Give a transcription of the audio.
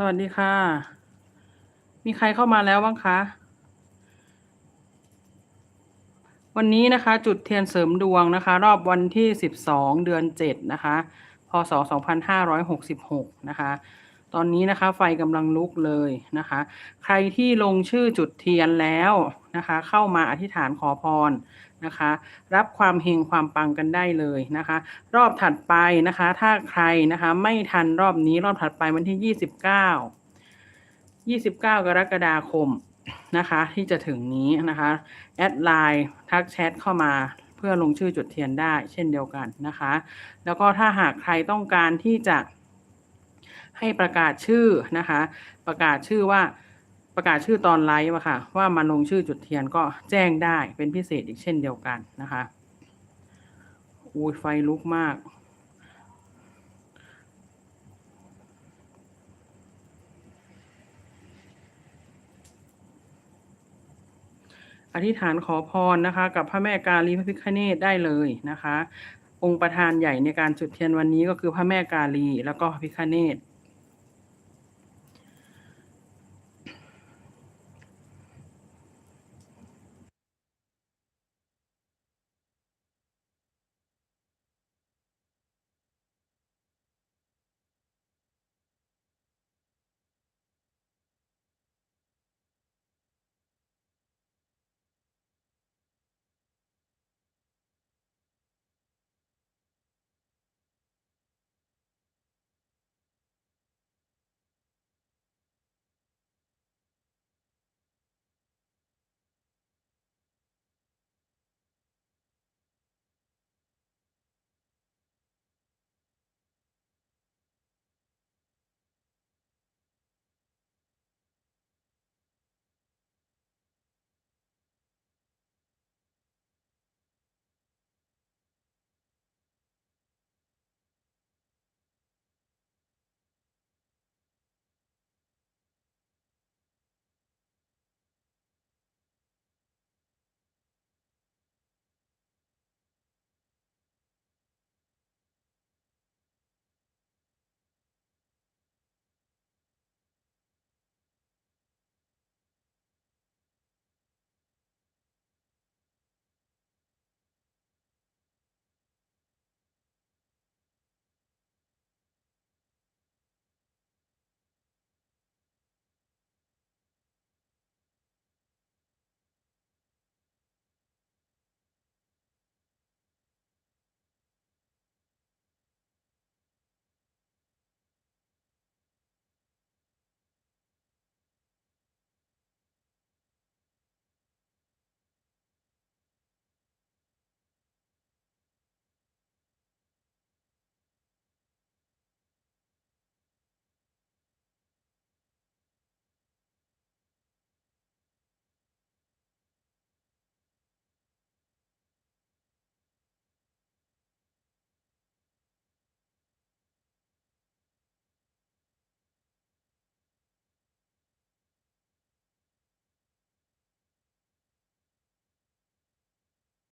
สวัสดีค่ะ มีใครเข้ามาแล้วบ้างคะ วันนี้นะคะ จุดเทียนเสริมดวงนะคะ รอบวันที่ 12 เดือน 7 นะคะ พศ 2566 นะคะ ตอนนี้นะคะไฟกำลังลุกเลยนะคะ ใครที่ลงชื่อจุดเทียนแล้วนะคะ เข้ามาอธิษฐานขอพรนะคะ รับความเฮงความปังกันได้เลยนะคะ รอบถัดไปนะคะ ถ้าใครนะคะไม่ทันรอบนี้รอบถัดไปวันที่ 29 29 กรกฎาคมนะคะ ที่จะถึงนี้นะคะแอดไลน์ทักแชทเข้ามาเพื่อลงชื่อจุดเทียนได้เช่นเดียวกันนะคะ แล้วก็ถ้าหากใครต้องการที่จะ ให้ประกาศชื่อนะคะ ประกาศชื่อว่าประกาศชื่อตอนไลฟ์อะค่ะ ว่ามาลงชื่อจุดเทียนก็แจ้งได้เป็นพิเศษอีกเช่นเดียวกันนะคะอุ้ยไฟลุกมาก อธิษฐานขอพรนะคะ กับพระแม่กาลีพระพิฆเนศได้เลยนะคะ องค์ประธานใหญ่ในการจุดเทียนวันนี้ก็คือพระแม่กาลีแล้วก็พระพิฆเนศ